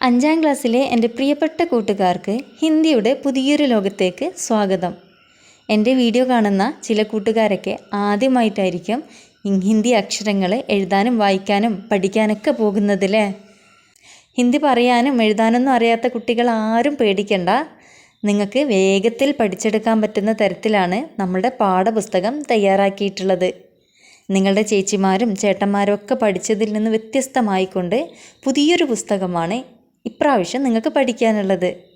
അഞ്ചാം ക്ലാസ്സിലെ എന്റെ പ്രിയപ്പെട്ട കൂട്ടുകാർക്ക് ഹിന്ദിയുടെ പുതിയൊരു ലോകത്തേക്ക് സ്വാഗതം. എന്റെ വീഡിയോ കാണുന്ന ചില കൂട്ടുകാരൊക്കെ ആദ്യമായിട്ടായിരിക്കും ഹിന്ദി അക്ഷരങ്ങൾ എഴുതാനും വായിക്കാനും പഠിക്കാനൊക്കെ പോകുന്നതല്ലേ ഹിന്ദി പറയാനും എഴുതാനൊന്നും അറിയാത്ത കുട്ടികൾ ആരും പേടിക്കണ്ട. നിങ്ങൾക്ക് വേഗത്തിൽ പഠിച്ചെടുക്കാൻ പറ്റുന്ന തരത്തിലാണ് നമ്മുടെ പാഠപുസ്തകം തയ്യാറാക്കിയിട്ടുള്ളത്. നിങ്ങളുടെ ചേച്ചിമാരും ചേട്ടന്മാരും ഒക്കെ പഠിച്ചതിൽ നിന്ന് വ്യത്യസ്തമായിക്കൊണ്ട് പുതിയൊരു പുസ്തകമാണ് ഇപ്രാവശ്യം നിങ്ങൾക്ക് പഠിക്കാനുള്ളത്?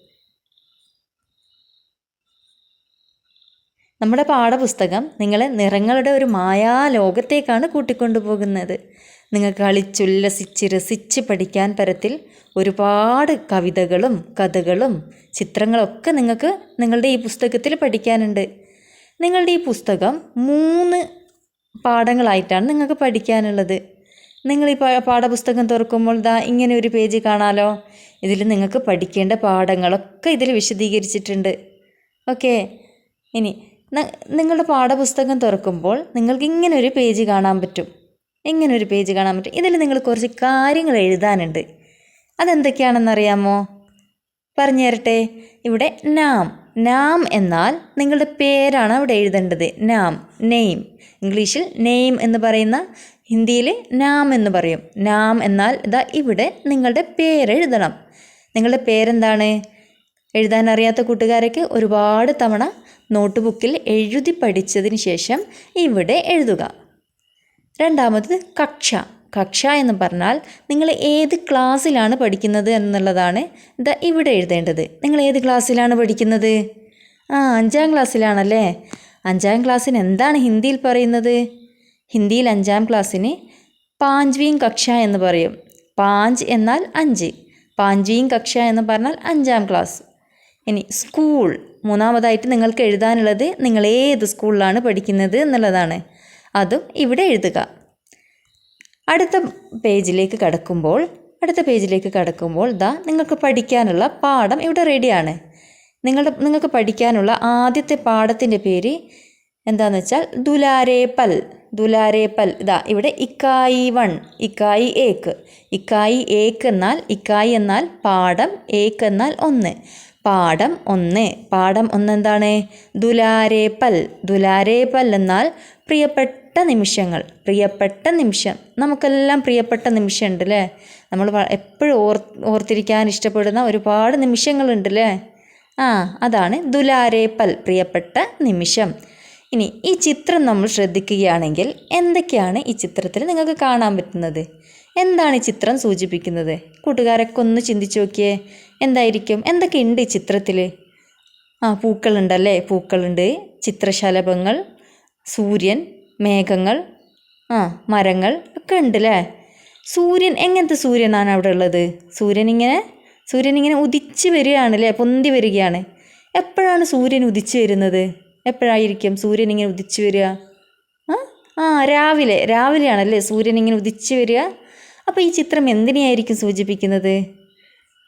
നമ്മുടെ പാഠപുസ്തകം നിങ്ങളെ നിറങ്ങളുടെ ഒരു മായാ ലോകത്തേക്കാണ് കൂട്ടിക്കൊണ്ടുപോകുന്നത്. നിങ്ങൾക്ക് കളിച്ചുല്ലസിച്ച് രസിച്ച് പഠിക്കാൻ പരത്തിൽ ഒരുപാട് കവിതകളും കഥകളും ചിത്രങ്ങളൊക്കെ നിങ്ങൾക്ക് നിങ്ങളുടെ ഈ പുസ്തകത്തിൽ പഠിക്കാനുണ്ട്. നിങ്ങളുടെ ഈ പുസ്തകം മൂന്ന് പാഠങ്ങളായിട്ടാണ് നിങ്ങൾക്ക് പഠിക്കാനുള്ളത്. നിങ്ങൾ ഈ പാഠപുസ്തകം തുറക്കുമ്പോൾ ദാ ഇങ്ങനെ ഒരു പേജ് കാണാലോ? ഇതിൽ നിങ്ങൾക്ക് പഠിക്കേണ്ട പാഠങ്ങളൊക്കെ ഇതിൽ വിശദീകരിച്ചിട്ടുണ്ട്. ഓക്കെ? ഇനി നിങ്ങളുടെ പാഠപുസ്തകം തുറക്കുമ്പോൾ നിങ്ങൾക്ക് ഇങ്ങനെ ഒരു പേജ് കാണാൻ പറ്റും. ഇങ്ങനെ ഒരു പേജ് കാണാൻ പറ്റും. ഇതിൽ നിങ്ങൾ കുറച്ച് കാര്യങ്ങൾ എഴുതാനുണ്ട്. അതെന്തൊക്കെയാണെന്നറിയാമോ? പറഞ്ഞു തരട്ടെ. ഇവിടെ നാം നാം എന്നാൽ നിങ്ങളുടെ പേരാണ് അവിടെ എഴുതേണ്ടത്. നാം നെയിം ഇംഗ്ലീഷിൽ നെയിം എന്ന് പറയുന്ന ഹിന്ദിയിൽ നാം എന്ന് പറയും. നാം എന്നാൽ ഇതാ ഇവിടെ നിങ്ങളുടെ പേര് എഴുതണം. നിങ്ങളുടെ പേരെന്താണ്? എഴുതാൻ അറിയാത്ത കൂട്ടുകാരൊക്കെ ഒരുപാട് തവണ നോട്ട് ബുക്കിൽ എഴുതി പഠിച്ചതിന് ശേഷം ഇവിടെ എഴുതുക. രണ്ടാമത് കക്ഷ. കക്ഷ എന്ന് പറഞ്ഞാൽ നിങ്ങൾ ഏത് ക്ലാസ്സിലാണ് പഠിക്കുന്നത് എന്നുള്ളതാണ് ഇതാ ഇവിടെ എഴുതേണ്ടത്. നിങ്ങൾ ഏത് ക്ലാസ്സിലാണ് പഠിക്കുന്നത്? ആ അഞ്ചാം ക്ലാസ്സിലാണല്ലേ? അഞ്ചാം ക്ലാസ്സിന് എന്താണ് ഹിന്ദിയിൽ പറയുന്നത്? ഹിന്ദിയിൽ അഞ്ചാം ക്ലാസ്സിന് പാഞ്ച്വീം കക്ഷ എന്ന് പറയും. പാഞ്ച് എന്നാൽ അഞ്ച്. പാഞ്ച്വീം കക്ഷ എന്ന് പറഞ്ഞാൽ അഞ്ചാം ക്ലാസ്. ഇനി സ്കൂൾ. മൂന്നാമതായിട്ട് നിങ്ങൾക്ക് എഴുതാനുള്ളത് നിങ്ങൾ ഏത് സ്കൂളിലാണ് പഠിക്കുന്നത് എന്നുള്ളതാണ്. അതും ഇവിടെ എഴുതുക. അടുത്ത പേജിലേക്ക് കടക്കുമ്പോൾ അടുത്ത പേജിലേക്ക് കടക്കുമ്പോൾ ദാ നിങ്ങൾക്ക് പഠിക്കാനുള്ള പാഠം ഇവിടെ റെഡിയാണ്. നിങ്ങളുടെ നിങ്ങൾക്ക് പഠിക്കാനുള്ള ആദ്യത്തെ പാഠത്തിന്റെ പേര് എന്താണെന്ന് വെച്ചാൽ ദുലാരേ പൽ ദുലാരേ പൽ. ഇതാ ഇവിടെ ഇക്കായി വൺ ഇക്കായി ഏക്ക്. ഇക്കായി ഏക്ക് എന്നാൽ ഇക്കായി എന്നാൽ പാഠം ഏക്ക് എന്നാൽ ഒന്ന്. പാഠം ഒന്ന്. പാഠം ഒന്ന് എന്താണ്? ദുലാരേപ്പൽ പൽ. ദുലാരേ പൽ എന്നാൽ പ്രിയപ്പെട്ട നിമിഷങ്ങൾ പ്രിയപ്പെട്ട നിമിഷം. നമുക്കെല്ലാം പ്രിയപ്പെട്ട നിമിഷമുണ്ട് അല്ലേ നമ്മൾ എപ്പോഴും ഓർ ഓർത്തിരിക്കാൻ ഇഷ്ടപ്പെടുന്ന ഒരുപാട് നിമിഷങ്ങളുണ്ട് അല്ലേ ആ അതാണ് ദുലാരേപ്പൽ പൽ പ്രിയപ്പെട്ട നിമിഷം. ഇനി ഈ ചിത്രം നമ്മൾ ശ്രദ്ധിക്കുകയാണെങ്കിൽ എന്തൊക്കെയാണ് ഈ ചിത്രത്തിൽ നിങ്ങൾക്ക് കാണാൻ പറ്റുന്നത്? എന്താണ് ഈ ചിത്രം സൂചിപ്പിക്കുന്നത്? കൂട്ടുകാരൊക്കെ ഒന്ന് ചിന്തിച്ചു നോക്കിയേ. എന്തായിരിക്കും? എന്തൊക്കെയുണ്ട് ഈ ചിത്രത്തിൽ? ആ പൂക്കളുണ്ടല്ലേ? പൂക്കളുണ്ട്. ചിത്രശലഭങ്ങൾ സൂര്യൻ മേഘങ്ങൾ ആ മരങ്ങൾ ഒക്കെ ഉണ്ട് അല്ലേ സൂര്യൻ എങ്ങനത്തെ സൂര്യനാണ് അവിടെ ഉള്ളത്? സൂര്യൻ ഇങ്ങനെ സൂര്യൻ ഇങ്ങനെ ഉദിച്ച് വരികയാണ് അല്ലേ പൊന്തി വരികയാണ്. എപ്പോഴാണ് സൂര്യൻ ഉദിച്ച് വരുന്നത്? എപ്പോഴായിരിക്കും സൂര്യൻ ഇങ്ങനെ ഉദിച്ചു വരിക? ആ രാവിലെ രാവിലെയാണല്ലേ സൂര്യൻ ഇങ്ങനെ ഉദിച്ചു വരിക? അപ്പോൾ ഈ ചിത്രം എന്തിനെയായിരിക്കും സൂചിപ്പിക്കുന്നത്?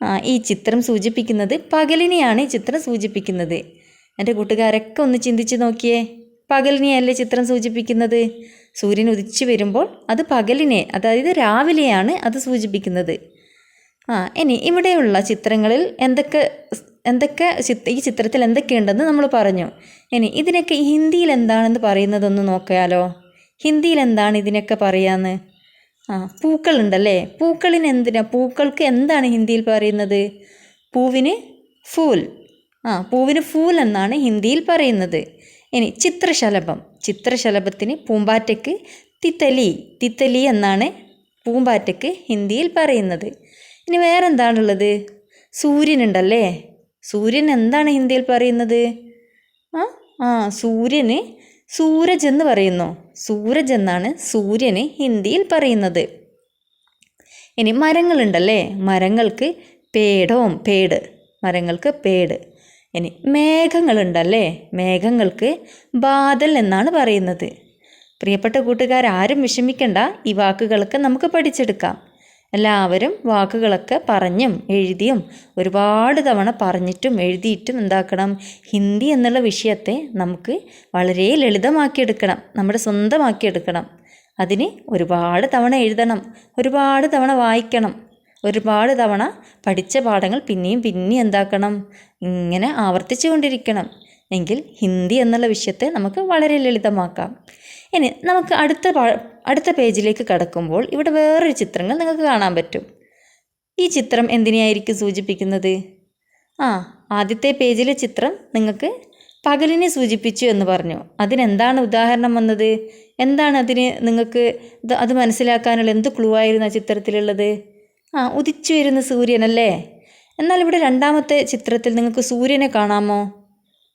ആ ഈ ചിത്രം സൂചിപ്പിക്കുന്നത് പകലിനെയാണ് ഈ ചിത്രം സൂചിപ്പിക്കുന്നത്. എന്റെ കൂട്ടുകാരൊക്കെ ഒന്ന് ചിന്തിച്ച് നോക്കിയേ. പകലിനെയല്ലേ ചിത്രം സൂചിപ്പിക്കുന്നത്? സൂര്യൻ ഉദിച്ചു വരുമ്പോൾ അത് പകലിനെ അതായത് രാവിലെയാണ് അത് സൂചിപ്പിക്കുന്നത്. ആ ഇനി ഇവിടെയുള്ള ചിത്രങ്ങളിൽ എന്തൊക്കെ എന്തൊക്കെ ചിത്ര ഈ ചിത്രത്തിൽ എന്തൊക്കെയുണ്ടെന്ന് നമ്മൾ പറഞ്ഞു. ഇനി ഇതിനൊക്കെ ഹിന്ദിയിൽ എന്താണെന്ന് പറയുന്നതൊന്ന് നോക്കിയാലോ. ഹിന്ദിയിൽ എന്താണ് ഇതിനൊക്കെ പറയാന്ന്? ആ പൂക്കളുണ്ടല്ലേ? പൂക്കളിന് എന്തിനാ പൂക്കൾക്ക് എന്താണ് ഹിന്ദിയിൽ പറയുന്നത്? പൂവിന് ഫൂൽ. ആ പൂവിന് ഫൂൽ എന്നാണ് ഹിന്ദിയിൽ പറയുന്നത്. ഇനി ചിത്രശലഭം. ചിത്രശലഭത്തിന് പൂമ്പാറ്റയ്ക്ക് തിത്തലി. തിത്തലി എന്നാണ് പൂമ്പാറ്റയ്ക്ക് ഹിന്ദിയിൽ പറയുന്നത്. ഇനി വേറെ എന്താണുള്ളത് സൂര്യനുണ്ടല്ലേ? സൂര്യൻ എന്താണ് ഹിന്ദിയിൽ പറയുന്നത്? ആ ആ സൂര്യന് സൂരജ് എന്ന് പറയുന്നു. സൂരജ് എന്നാണ് സൂര്യന് ഹിന്ദിയിൽ പറയുന്നത്. ഇനി മരങ്ങളുണ്ടല്ലേ? മരങ്ങൾക്ക് പേടോം പേട്. മരങ്ങൾക്ക് പേട്. ഇനി മേഘങ്ങളുണ്ടല്ലേ? മേഘങ്ങൾക്ക് ബാദൽ എന്നാണ് പറയുന്നത്. പ്രിയപ്പെട്ട കൂട്ടുകാരാരും വിഷമിക്കണ്ട. ഈ വാക്കുകളൊക്കെ നമുക്ക് പഠിച്ചെടുക്കാം. എല്ലാവരും വാക്കുകളൊക്കെ പറഞ്ഞും എഴുതിയും ഒരുപാട് തവണ പറഞ്ഞിട്ടും എഴുതിയിട്ടും എന്താക്കണം? ഹിന്ദി എന്നുള്ള വിഷയത്തെ നമുക്ക് വളരെ ലളിതമാക്കിയെടുക്കണം നമ്മുടെ സ്വന്തമാക്കിയെടുക്കണം. അതിന് ഒരുപാട് തവണ എഴുതണം ഒരുപാട് തവണ വായിക്കണം ഒരുപാട് തവണ പഠിച്ച പാഠങ്ങൾ പിന്നെയും പിന്നെയും എന്താക്കണം? ഇങ്ങനെ ആവർത്തിച്ചു കൊണ്ടിരിക്കണം എങ്കിൽ ഹിന്ദി എന്നുള്ള വിഷയത്തെ നമുക്ക് വളരെ ലളിതമാക്കാം. ഇനി നമുക്ക് അടുത്ത അടുത്ത പേജിലേക്ക് കടക്കുമ്പോൾ ഇവിടെ വേറൊരു ചിത്രങ്ങൾ നിങ്ങൾക്ക് കാണാൻ പറ്റും. ഈ ചിത്രം എന്തിനെയായിരിക്കും സൂചിപ്പിക്കുന്നത്? ആ ആദ്യത്തെ പേജിലെ ചിത്രം നിങ്ങൾക്ക് പകലിനെ സൂചിപ്പിച്ചു എന്ന് പറഞ്ഞു. അതിനെന്താണ് ഉദാഹരണം വന്നത്? എന്താണ് അതിന് നിങ്ങൾക്ക് അത് മനസ്സിലാക്കാനുള്ള എന്ത് ക്ലൂ ആയിരുന്നു ആ ചിത്രത്തിലുള്ളത്? ആ ഉദിച്ചു വരുന്ന സൂര്യനല്ലേ എന്നാൽ ഇവിടെ രണ്ടാമത്തെ ചിത്രത്തിൽ നിങ്ങൾക്ക് സൂര്യനെ കാണാമോ?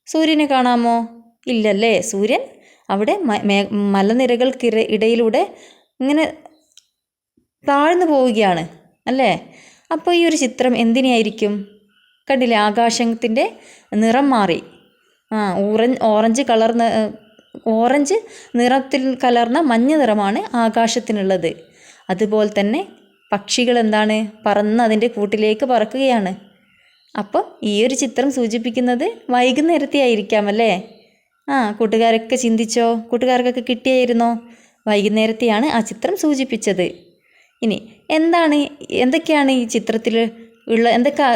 സൂര്യനെ കാണാമോ? ഇല്ലല്ലേ. സൂര്യൻ അവിടെ മലനിരകൾക്കിര ഇടയിലൂടെ ഇങ്ങനെ താഴ്ന്നു പോവുകയാണ് അല്ലേ? അപ്പോൾ ഈ ഒരു ചിത്രം എന്തിനായിരിക്കും കണ്ടില്ലേ ആകാശത്തിന്റെ നിറം മാറി. ആ ഓറഞ്ച് ഓറഞ്ച് കളർന്ന ഓറഞ്ച് നിറത്തിൽ കലർന്ന മഞ്ഞ നിറമാണ് ആകാശത്തിനുള്ളത്. അതുപോലെ തന്നെ പക്ഷികൾ എന്താണ്? പറന്ന് അതിന്റെ കൂട്ടിലേക്ക് പറക്കുകയാണ്. അപ്പം ഈ ഒരു ചിത്രം സൂചിപ്പിക്കുന്നത് വൈകുന്നേരത്തെ ആയിരിക്കാം അല്ലേ ആ കൂട്ടുകാരൊക്കെ ചിന്തിച്ചോ? കൂട്ടുകാർക്കൊക്കെ കിട്ടിയായിരുന്നോ? വൈകുന്നേരത്തെയാണ് ആ ചിത്രം സൂചിപ്പിച്ചത്. ഇനി എന്താണ് എന്തൊക്കെയാണ് ഈ ചിത്രത്തിൽ ഉള്ള എന്തൊക്കെ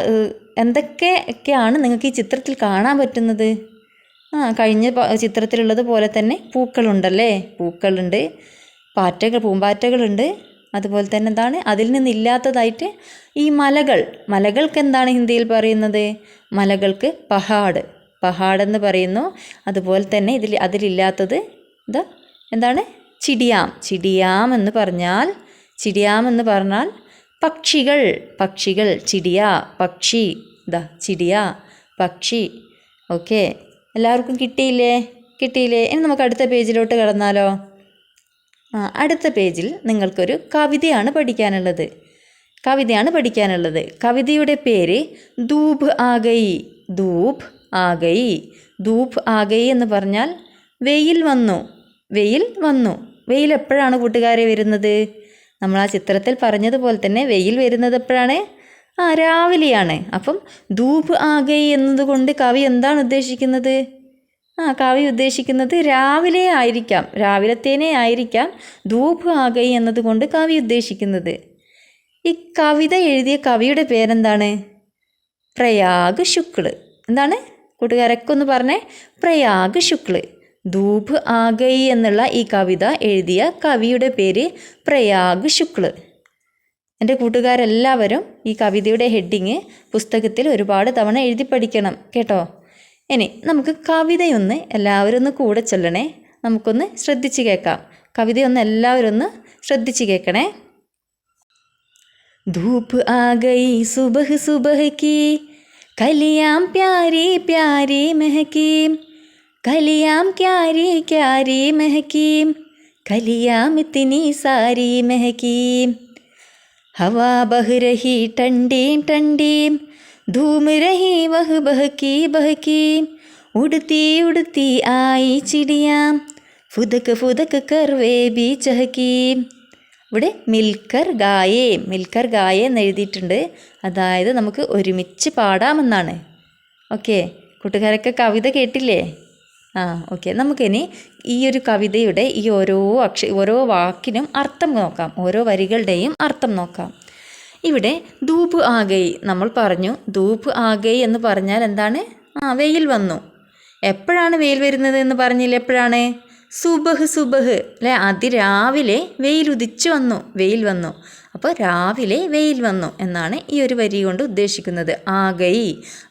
എന്തൊക്കെയൊക്കെയാണ് നിങ്ങൾക്ക് ഈ ചിത്രത്തിൽ കാണാൻ പറ്റുന്നത്? ആ കഴിഞ്ഞ ചിത്രത്തിലുള്ളത് പോലെ തന്നെ പൂക്കളുണ്ടല്ലേ? പൂക്കളുണ്ട് പാറ്റകൾ പൂമ്പാറ്റകളുണ്ട് അതുപോലെ തന്നെ എന്താണ്? അതിൽ നിന്നില്ലാത്തതായിട്ട് ഈ മലകൾ. മലകൾക്ക് എന്താണ് ഹിന്ദിയിൽ പറയുന്നത്? മലകൾക്ക് പഹാഡ്. പഹാഡ് എന്ന് പറയുന്നു. അതുപോലെ തന്നെ ഇതിൽ അതിലില്ലാത്തത് എന്താ എന്താണ്? ചിടിയാം. ചിടിയാം എന്ന് പറഞ്ഞാൽ ചിടിയാം എന്ന് പറഞ്ഞാൽ പക്ഷികൾ. പക്ഷികൾ ചിടിയ പക്ഷി. ഇതാ ചിടിയ പക്ഷി. ഓക്കെ. എല്ലാവർക്കും കിട്ടിയില്ലേ? കിട്ടിയില്ലേ? ഇനി നമുക്ക് അടുത്ത പേജിലോട്ട് കടന്നാലോ? അടുത്ത പേജിൽ നിങ്ങൾക്കൊരു കവിതയാണ് പഠിക്കാനുള്ളത്. കവിതയാണ് പഠിക്കാനുള്ളത്. കവിതയുടെ പേര് ധൂപ് ആഗൈ. ധൂപ് ആഗൈ. ധൂപ് ആഗൈ എന്ന് പറഞ്ഞാൽ വെയിൽ വന്നു. വെയിൽ വന്നു. വെയിൽ എപ്പോഴാണ് കൂട്ടുകാരെ വരുന്നത്? നമ്മൾ ആ ചിത്രത്തിൽ പറഞ്ഞതുപോലെ തന്നെ വെയിൽ വരുന്നത് എപ്പോഴാണ്? ആ രാവിലെയാണ്. അപ്പം ധൂപ് ആകെ എന്നതുകൊണ്ട് കവി എന്താണ് ഉദ്ദേശിക്കുന്നത്? ആ കവി ഉദ്ദേശിക്കുന്നത് രാവിലെ ആയിരിക്കാം രാവിലത്തേനെ ആയിരിക്കാം ധൂപ് ആകൈ എന്നതുകൊണ്ട് കവി ഉദ്ദേശിക്കുന്നത്. ഈ കവിത എഴുതിയ കവിയുടെ പേരെന്താണ്? പ്രയാഗ് ശുക്ല്. എന്താണ്? കൂട്ടുകാരൊക്കെ ഒന്ന് പറഞ്ഞേ. പ്രയാഗ് ശുക്ല്. ധൂപ് ആഗൈ എന്നുള്ള ഈ കവിത എഴുതിയ കവിയുടെ പേര് പ്രയാഗ് ശുക്ല്. എന്റെ കൂട്ടുകാരെല്ലാവരും ഈ കവിതയുടെ ഹെഡിങ് പുസ്തകത്തിൽ ഒരുപാട് തവണ എഴുതി പഠിക്കണം കേട്ടോ? ഇനി നമുക്ക് കവിതയൊന്ന് എല്ലാവരും ഒന്ന് കൂടെ ചൊല്ലണേ നമുക്കൊന്ന് ശ്രദ്ധിച്ച് കേൾക്കാം കവിതയൊന്ന് എല്ലാവരും ഒന്ന് ശ്രദ്ധിച്ച് കേൾക്കണേ धूप आ गई सुबह सुबह की कलियां प्यारी प्यारी महकी कलियां क्यारी क्यारी महकी कलियां इतनी सारी महकी हवा बह रही ठंडी ठंडी धूम रही वह बहकी बहकी उड़ती उड़ती आई चिड़िया फुदक फुदक कर वे भी चहकी ഇവിടെ മിൽക്കർ ഗായേ മിൽക്കർ ഗായേ എന്ന് എഴുതിയിട്ടുണ്ട് അതായത് നമുക്ക് ഒരുമിച്ച് പാടാമെന്നാണ് ഓക്കെ കൂട്ടുകാരൊക്കെ കവിത കേട്ടില്ലേ ആ ഓക്കെ നമുക്കിനി ഈ ഒരു കവിതയുടെ ഈ ഓരോ അക്ഷ ഓരോ വാക്കിനും അർത്ഥം നോക്കാം ഓരോ വരികളുടെയും അർത്ഥം നോക്കാം ഇവിടെ ധൂപ് ആഗൈ നമ്മൾ പറഞ്ഞു ധൂപ് ആഗൈ എന്ന് പറഞ്ഞാൽ എന്താണ്? ആ വെയിൽ വന്നു. എപ്പോഴാണ് വെയിൽ വരുന്നത് എന്ന് പറഞ്ഞില്ല എപ്പോഴാണ്? സുബഹ് സുബഹ്. അല്ലെ? അതിരാവിലെ വെയിൽ ഉദിച്ചു വന്നു വെയിൽ വന്നു. അപ്പോൾ രാവിലെ വെയിൽ വന്നു എന്നാണ് ഈ ഒരു വരി കൊണ്ട് ഉദ്ദേശിക്കുന്നത്. ആഗൈ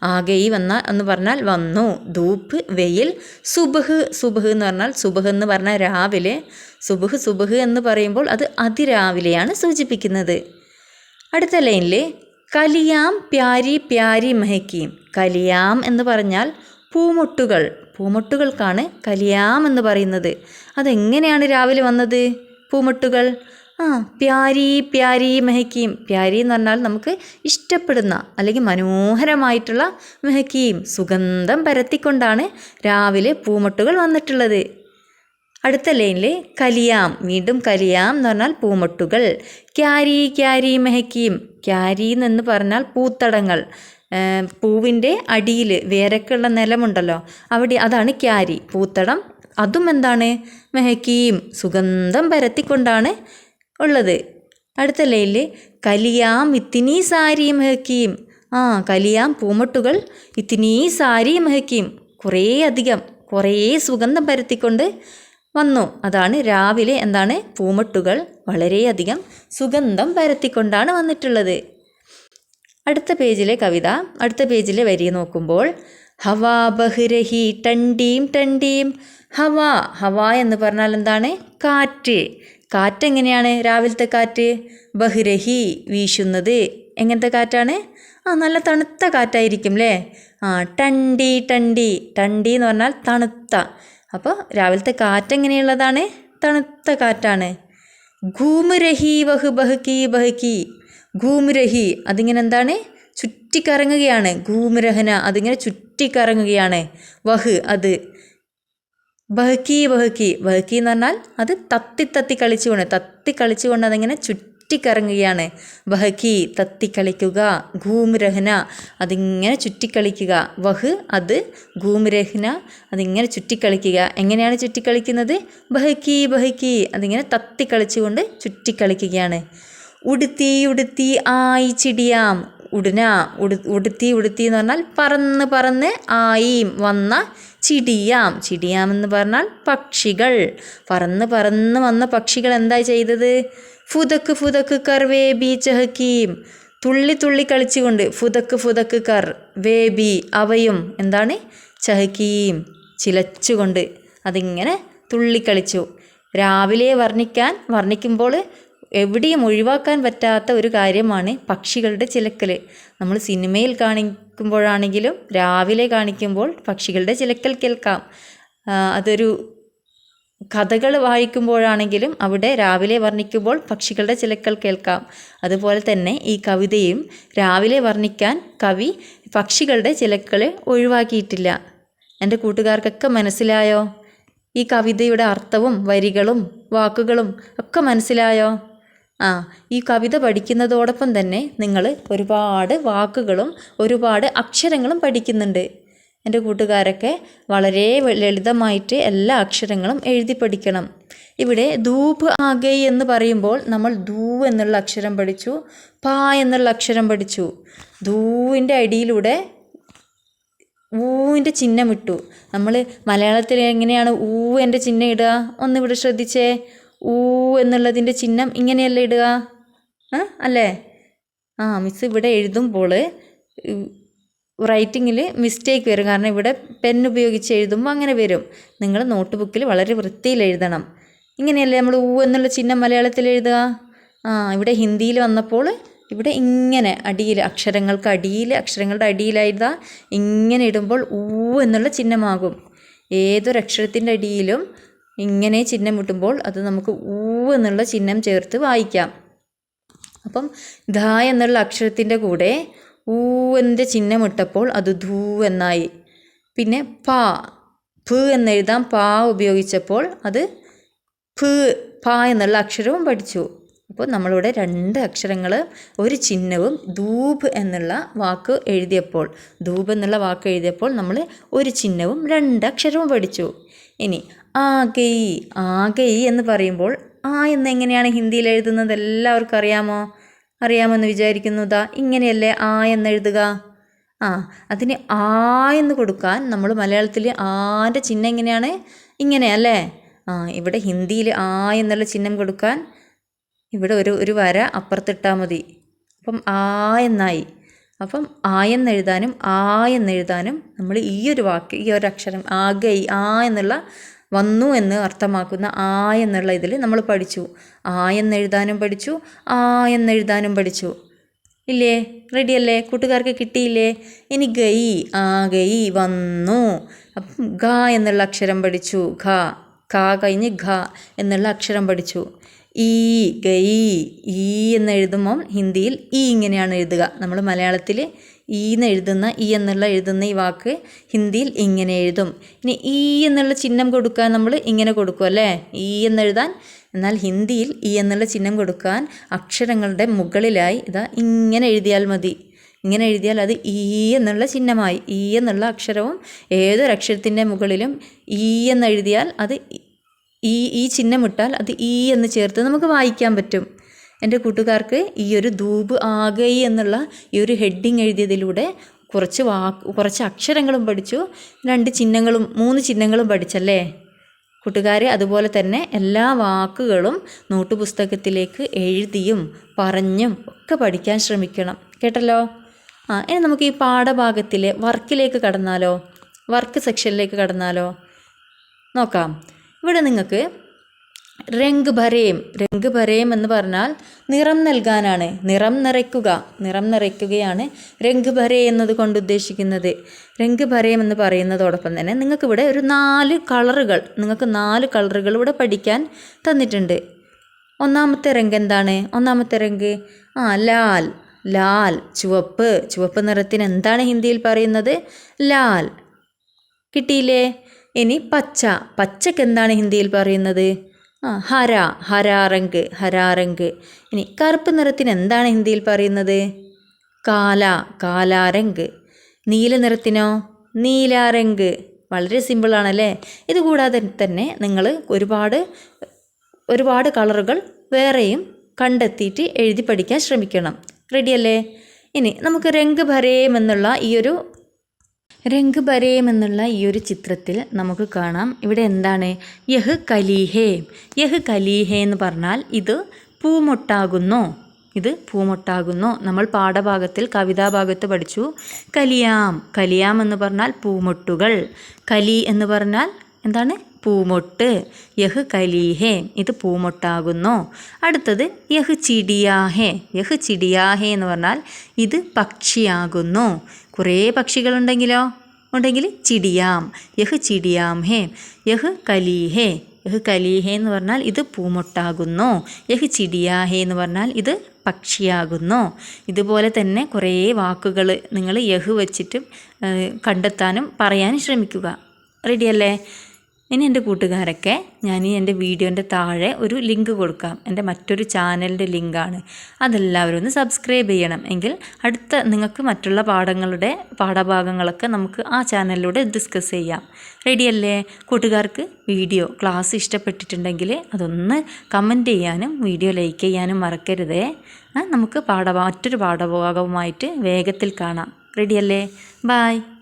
ആഗൈ വന്ന എന്ന് പറഞ്ഞാൽ വന്നു. ധൂപ്പ് വെയിൽ സുബഹ്. സുബഹ് എന്ന് പറഞ്ഞാൽ സുബഹ് എന്ന് പറഞ്ഞാൽ രാവിലെ. സുബഹ് സുബഹ് എന്ന് പറയുമ്പോൾ അത് അതിരാവിലെയാണ് സൂചിപ്പിക്കുന്നത്. അടുത്ത ലൈനിൽ കലിയാം പ്യാരി പ്യാരി മഹക്കീം. കലിയാം എന്ന് പറഞ്ഞാൽ പൂമൊട്ടുകൾ. പൂമൊട്ടുകൾക്കാണ് കലിയാം എന്ന് പറയുന്നത്. അതെങ്ങനെയാണ് രാവിലെ വന്നത്? പൂമൊട്ടുകൾ. ആ പ്യാരി പ്യാരി മെഹക്കീം. പ്യാരി എന്ന് പറഞ്ഞാൽ നമുക്ക് ഇഷ്ടപ്പെടുന്ന അല്ലെങ്കിൽ മനോഹരമായിട്ടുള്ള മെഹക്കീം. സുഗന്ധം പരത്തിക്കൊണ്ടാണ് രാവിലെ പൂമൊട്ടുകൾ വന്നിട്ടുള്ളത്. അടുത്ത ലൈനിൽ കലിയാം വീണ്ടും കലിയാം എന്ന് പറഞ്ഞാൽ പൂമൊട്ടുകൾ. ക്യാരി ക്യാരി മെഹക്കിയും ക്യാരി എന്ന് പറഞ്ഞാൽ പൂത്തടങ്ങൾ. പൂവിന്റെ അടിയിൽ വേരക്കുള്ള നിലമുണ്ടല്ലോ. അവിടെ അതാണ് ക്യാരി. പൂത്തടം. അതും എന്താണ്? മെഹക്കിയും സുഗന്ധം പരത്തിക്കൊണ്ടാണ് ഉള്ളത്. അടുത്ത ലൈനിൽ കലിയാം ഇത്തിനീ സാരി മെഹക്കിയും ആ കലിയാം പൂമൊട്ടുകൾ ഇത്തിനീ സാരി മെഹക്കിയും കുറേ അധികം കുറേ സുഗന്ധം പരത്തിക്കൊണ്ട് വന്നു. അതാണ് രാവിലെ എന്താണ്? പൂമൊട്ടുകൾ വളരെയധികം സുഗന്ധം പരത്തിക്കൊണ്ടാണ് വന്നിട്ടുള്ളത്. അടുത്ത പേജിലെ കവിത അടുത്ത പേജിലെ വരി നോക്കുമ്പോൾ ഹവാ ബഹുരഹി ടണ്ടീം ടണ്ടീം ഹവാ ഹവാ എന്ന് പറഞ്ഞാൽ എന്താണ്? കാറ്റ്. കാറ്റ് എങ്ങനെയാണ് രാവിലത്തെ കാറ്റ്? ബഹുരഹി വീശുന്നത് എങ്ങനത്തെ കാറ്റാണ്? ആ നല്ല തണുത്ത കാറ്റായിരിക്കും അല്ലേ ആ ടണ്ടി ടണ്ടി. ടണ്ടി എന്ന് പറഞ്ഞാൽ തണുത്ത. അപ്പോൾ രാവിലത്തെ കാറ്റ് എങ്ങനെയുള്ളതാണ്? തണുത്ത കാറ്റാണ്. ഘൂമുരഹി ബഹു ബഹ്കി ബഹ്കി ഘൂമുരഹി അതിങ്ങനെ എന്താണ്? ചുറ്റിക്കറങ്ങുകയാണ്. ഘൂമുരഹന അതിങ്ങനെ ചുറ്റിക്കറങ്ങുകയാണ്. വഹ് അത്. ബഹുക്കി ബഹുക്കി ബഹുക്കി എന്ന് പറഞ്ഞാൽ അത് തത്തി തത്തി കളിച്ചുകൊണ്ട് തത്തി കളിച്ചുകൊണ്ട് അതിങ്ങനെ ചുറ്റിക്കറങ്ങുകയാണ്. ബഹക്കി തത്തിക്കളിക്കുക കളിക്കുക ഘൂമുരഹന അതിങ്ങനെ ചുറ്റിക്കളിക്കുക. വഹ് അത് ഘൂമുരഹന അതിങ്ങനെ ചുറ്റിക്കളിക്കുക. എങ്ങനെയാണ് ചുറ്റിക്കളിക്കുന്നത്? ബഹക്കി ബഹക്കി അതിങ്ങനെ തത്തിക്കളിച്ചുകൊണ്ട് ചുറ്റിക്കളിക്കുകയാണ്. ഉടുത്തി ഉടുത്തി ആയി ചിടിയാം. ഉടന ഉടു ഉടുത്തി ഉടുത്തി എന്ന് പറഞ്ഞാൽ പറന്ന് പറന്ന് ആയിം വന്ന ചിടിയാം. ചിടിയാം എന്ന് പറഞ്ഞാൽ പക്ഷികൾ. പറന്ന് പറന്ന് വന്ന പക്ഷികൾ എന്താ ചെയ്തത്? ഫുതക്ക് ഫുതക്ക് കർ വേബി ചഹക്കീം. തുള്ളി തുള്ളി കളിച്ചുകൊണ്ട് ഫുതക്ക് ഫുതക്ക് കർ വേബി അവയും എന്താണ്? ചഹക്കീം. ചിലച്ചുകൊണ്ട് അതിങ്ങനെ തുള്ളിക്കളിച്ചു രാവിലെ വർണിക്കാൻ വർണിക്കുമ്പോൾ എവിടെയും ഒഴിവാക്കാൻ പറ്റാത്ത ഒരു കാര്യമാണ് പക്ഷികളുടെ ചിലക്കൽ നമ്മൾ സിനിമയിൽ കാണിക്കുമ്പോഴാണെങ്കിലും രാവിലെ കാണിക്കുമ്പോൾ പക്ഷികളുടെ ചിലക്കൽ കേൾക്കാം. അതൊരു കഥകൾ വായിക്കുമ്പോഴാണെങ്കിലും അവിടെ രാവിലെ വർണിക്കുമ്പോൾ പക്ഷികളുടെ ചിലക്കൽ കേൾക്കാം. അതുപോലെ തന്നെ ഈ കവിതയും രാവിലെ വർണിക്കാൻ കവി പക്ഷികളുടെ ചിലക്കൾ ഒഴിവാക്കിയിട്ടില്ല. എന്റെ കൂട്ടുകാർക്കൊക്കെ മനസ്സിലായോ? ഈ കവിതയുടെ അർത്ഥവും വരികളും വാക്കുകളും ഒക്കെ മനസ്സിലായോ? ആ ഈ കവിത പഠിക്കുന്നതോടൊപ്പം തന്നെ നിങ്ങൾ ഒരുപാട് വാക്കുകളും ഒരുപാട് അക്ഷരങ്ങളും പഠിക്കുന്നുണ്ട്. എന്റെ കൂട്ടുകാരൊക്കെ വളരെ ലളിതമായിട്ട് എല്ലാ അക്ഷരങ്ങളും എഴുതി പഠിക്കണം. ഇവിടെ ധൂപ് ആകെ എന്ന് പറയുമ്പോൾ നമ്മൾ ധൂ എന്നുള്ള അക്ഷരം പഠിച്ചു പാ എന്നുള്ള അക്ഷരം പഠിച്ചു. ധൂവിന്റെ അടിയിലൂടെ ഊവിന്റെ ചിഹ്നം ഇട്ടു. നമ്മൾ മലയാളത്തിൽ എങ്ങനെയാണ് ഊ എന്റെ ചിഹ്നം ഇടുക? ഒന്നിവിടെ ശ്രദ്ധിച്ചേ. ഊ എന്നുള്ളതിന്റെ ചിഹ്നം ഇങ്ങനെയല്ലേ ഇടുക? അല്ലേ? ആ മിസ് ഇവിടെ എഴുതുമ്പോൾ റൈറ്റിങ്ങിൽ മിസ്റ്റേക്ക് വരും. കാരണം ഇവിടെ പെൻ ഉപയോഗിച്ച് എഴുതുമ്പോൾ അങ്ങനെ വരും. നിങ്ങൾ നോട്ട് ബുക്കിൽ വളരെ വൃത്തിയിൽ എഴുതണം. ഇങ്ങനെയല്ലേ നമ്മൾ ഊ എന്നുള്ള ചിഹ്നം മലയാളത്തിൽ എഴുതുക? ആ ഇവിടെ ഹിന്ദിയിൽ വന്നപ്പോൾ ഇവിടെ ഇങ്ങനെ അടിയിൽ അക്ഷരങ്ങൾക്ക് അടിയിൽ അക്ഷരങ്ങളുടെ അടിയിലായിരുന്നാൽ ഇങ്ങനെ ഇടുമ്പോൾ ഊ എന്നുള്ള ചിഹ്നമാകും. ഏതൊരു അക്ഷരത്തിന്റെ അടിയിലും ഇങ്ങനെ ചിഹ്നം മുട്ടുമ്പോൾ അത് നമുക്ക് ഊ എന്നുള്ള ചിഹ്നം ചേർത്ത് വായിക്കാം. അപ്പം ധ എന്നുള്ള അക്ഷരത്തിന്റെ കൂടെ ഊ ചിഹ്നം ഇട്ടപ്പോൾ അത് ധൂ എന്നായി. പിന്നെ പ ഫ് എന്നെഴുതാൻ പാ ഉപയോഗിച്ചപ്പോൾ അത് ഫ് പ എന്നുള്ള അക്ഷരവും പഠിച്ചു. അപ്പോൾ നമ്മളിവിടെ രണ്ട് അക്ഷരങ്ങൾ ഒരു ചിഹ്നവും ധൂപ് എന്നുള്ള വാക്ക് എഴുതിയപ്പോൾ ധൂപ് എന്നുള്ള വാക്ക് എഴുതിയപ്പോൾ നമ്മൾ ഒരു ചിഹ്നവും രണ്ട് അക്ഷരവും പഠിച്ചു. ഇനി ആകൈ ആകൈ എന്ന് പറയുമ്പോൾ ആ എന്ന് എങ്ങനെയാണ് ഹിന്ദിയിൽ എഴുതുന്നത് എല്ലാവർക്കും അറിയാമോ? അറിയാമെന്ന് വിചാരിക്കുന്നു. ദാ ഇങ്ങനെയല്ലേ ആ എന്ന് എഴുതുക? ആ അതിന് ആ എന്ന് കൊടുക്കാൻ നമ്മൾ മലയാളത്തിൽ ആന്റെ ചിഹ്നം എങ്ങനെയാണ്? ഇങ്ങനെ അല്ലേ? ആ ഇവിടെ ഹിന്ദിയിൽ ആ എന്നുള്ള ചിഹ്നം കൊടുക്കാൻ ഇവിടെ ഒരു ഒരു വര അപ്പുറത്തിട്ടാൽ മതി. അപ്പം ആ എന്നായി. അപ്പം ആ എന്നെഴുതാനും ആ എന്നെഴുതാനും നമ്മൾ ഈ ഒരു വാക്ക് ഈ ഒരു അക്ഷരം ആകെ ആ എന്നുള്ള വന്നു എന്ന് അർത്ഥമാക്കുന്ന ആ എന്നുള്ള ഇതിൽ നമ്മൾ പഠിച്ചു. ആ എന്നെഴുതാനും പഠിച്ചു ആ എന്നെഴുതാനും പഠിച്ചു. ഇല്ലേ? റെഡിയല്ലേ കൂട്ടുകാർക്ക് കിട്ടിയില്ലേ? ഇനി ഗൈ ആ ഗൈ വന്നു. അപ്പം ഘ എന്നുള്ള അക്ഷരം പഠിച്ചു. ഘ ഖ കഴിഞ്ഞ് ഘ എന്നുള്ള അക്ഷരം പഠിച്ചു. ഈ ഗൈ ഈ എന്ന് എഴുതുമ്പം ഹിന്ദിയിൽ ഈ ഇങ്ങനെയാണ് എഴുതുക. നമ്മൾ മലയാളത്തിൽ ഈ എന്ന് എഴുതുന്ന ഈ എന്നുള്ള എഴുതുന്ന ഈ വാക്ക് ഹിന്ദിയിൽ ഇങ്ങനെ എഴുതും. ഇനി ഈ എന്നുള്ള ചിഹ്നം കൊടുക്കാൻ നമ്മൾ ഇങ്ങനെ കൊടുക്കും അല്ലേ? ഈ എന്നെഴുതാൻ എന്നാൽ ഹിന്ദിയിൽ ഈ എന്നുള്ള ചിഹ്നം കൊടുക്കാൻ അക്ഷരങ്ങളുടെ മുകളിലായി ഇതാ ഇങ്ങനെ എഴുതിയാൽ മതി. ഇങ്ങനെ എഴുതിയാൽ അത് ഈ എന്നുള്ള ചിഹ്നമായി. ഈ എന്നുള്ള അക്ഷരവും ഏതൊരു അക്ഷരത്തിന്റെ മുകളിലും ഈ എന്നെഴുതിയാൽ അത് ഈ ഈ ചിഹ്നം ഇട്ടാൽ അത് ഈ എന്ന് ചേർത്ത് നമുക്ക് വായിക്കാൻ പറ്റും. എന്റെ കൂട്ടുകാർക്ക് ഈ ഒരു ധൂപ് ആകൈ എന്നുള്ള ഈ ഒരു ഹെഡിങ് എഴുതിയതിലൂടെ കുറച്ച് വാക്ക് കുറച്ച് അക്ഷരങ്ങളും പഠിച്ചു. രണ്ട് ചിഹ്നങ്ങളും മൂന്ന് ചിഹ്നങ്ങളും പഠിച്ചല്ലേ? കൂട്ടുകാർ അതുപോലെ തന്നെ എല്ലാ വാക്കുകളും നോട്ട് പുസ്തകത്തിലേക്ക് എഴുതിയും പറഞ്ഞും ഒക്കെ പഠിക്കാൻ ശ്രമിക്കണം. കേട്ടല്ലോ? ആ ഇനി നമുക്ക് ഈ പാഠഭാഗത്തിലെ വർക്കിലേക്ക് കടന്നാലോ? വർക്ക് സെക്ഷനിലേക്ക് കടന്നാലോ? നോക്കാം. നിങ്ങൾക്ക് രംഗ് ഭരേം രംഗ് ഭരേം എന്ന് പറഞ്ഞാൽ നിറം നൽകാനാണ് നിറം നിറയ്ക്കുക നിറം നിറയ്ക്കുകയാണ് രംഗ് ഭരേ എന്നത് കൊണ്ട് ഉദ്ദേശിക്കുന്നത്. രംഗ് ഭരേം എന്ന് പറയുന്നതോടൊപ്പം തന്നെ നിങ്ങൾക്ക് ഇവിടെ ഒരു നാല് കളറുകൾ നിങ്ങൾക്ക് നാല് കളറുകൾ ഇവിടെ പഠിക്കാൻ തന്നിട്ടുണ്ട്. ഒന്നാമത്തെ രംഗ് എന്താണ്? ഒന്നാമത്തെ രംഗ് ആ ലാൽ ലാൽ ചുവപ്പ്. ചുവപ്പ് നിറത്തിന് എന്താണ് ഹിന്ദിയിൽ പറയുന്നത്? ലാൽ. കിട്ടിയില്ലേ? ഇനി പച്ച. പച്ചക്ക് എന്താണ് ഹിന്ദിയിൽ പറയുന്നത്? ആ ഹര. ഹരാറങ്ക് ഹരാറങ്ക് ഇനി കറുപ്പ് നിറത്തിന് എന്താണ് ഹിന്ദിയിൽ പറയുന്നത്? കാല. കാലാരങ്ക് നീല നിറത്തിനോ? നീലാരങ്ക് വളരെ സിമ്പിളാണല്ലേ ഇതുകൂടാതെ തന്നെ നിങ്ങൾ ഒരുപാട് ഒരുപാട് കളറുകൾ വേറെയും കണ്ടെത്തിയിട്ട് എഴുതി പഠിക്കാൻ ശ്രമിക്കണം. റെഡിയല്ലേ ഇനി നമുക്ക് രംഗ് ഭരേം എന്നുള്ള ഈ ഒരു രംഗ് ബരേം എന്നുള്ള ഈ ഒരു ചിത്രത്തിൽ നമുക്ക് കാണാം. ഇവിടെ എന്താണ്? യഹ് കലീഹേ. യഹ് കലീഹേ എന്ന് പറഞ്ഞാൽ ഇത് പൂമൊട്ടാകുന്നു. ഇത് പൂമൊട്ടാകുന്നു. നമ്മൾ പാഠഭാഗത്തിൽ കവിതാഭാഗത്ത് പഠിച്ചു. കലിയാം. കലിയാം എന്ന് പറഞ്ഞാൽ പൂമൊട്ടുകൾ. കലി എന്ന് പറഞ്ഞാൽ എന്താണ്? പൂമൊട്ട് യഹ് കലീഹേ ഇത് പൂമൊട്ടാകുന്നു. അടുത്തത് യഹ് ചിടിയാഹേ യഹ് ചിടിയാഹേ എന്ന് പറഞ്ഞാൽ ഇത് പക്ഷിയാകുന്നു. കുറേ പക്ഷികളുണ്ടെങ്കിലോ? ഉണ്ടെങ്കിൽ ചിടിയാം യഹ് ചിടിയാം ഹേ യഹ് കലീഹേ യഹ് കലീഹേ എന്ന് പറഞ്ഞാൽ ഇത് പൂമൊട്ടാകുന്നു. യഹ് ചിടിയാഹേ എന്ന് പറഞ്ഞാൽ ഇത് പക്ഷിയാകുന്നു. ഇതുപോലെ തന്നെ കുറേ വാക്കുകൾ നിങ്ങൾ യഹ് വെച്ചിട്ട് കണ്ടെത്താനും പറയാനും ശ്രമിക്കുക. റെഡിയല്ലേ? ഇനി എന്റെ കൂട്ടുകാരൊക്കെ ഞാൻ ഈ എന്റെ വീഡിയോന്റെ താഴെ ഒരു ലിങ്ക് കൊടുക്കാം. എന്റെ മറ്റൊരു ചാനലിന്റെ ലിങ്കാണ്. അതെല്ലാവരും ഒന്ന് സബ്സ്ക്രൈബ് ചെയ്യണം. എങ്കിൽ അടുത്ത നിങ്ങൾക്ക് മറ്റുള്ള പാഠങ്ങളുടെ പാഠഭാഗങ്ങളൊക്കെ നമുക്ക് ആ ചാനലിലൂടെ ഡിസ്കസ് ചെയ്യാം. റെഡിയല്ലേ? കൂട്ടുകാർക്ക് വീഡിയോ ക്ലാസ് ഇഷ്ടപ്പെട്ടിട്ടുണ്ടെങ്കിൽ അതൊന്ന് കമന്റ് ചെയ്യാനും വീഡിയോ ലൈക്ക് ചെയ്യാനും മറക്കരുതേ. നമുക്ക് പാഠ മറ്റൊരു പാഠഭാഗവുമായിട്ട് വേഗത്തിൽ കാണാം. റെഡിയല്ലേ? ബായ്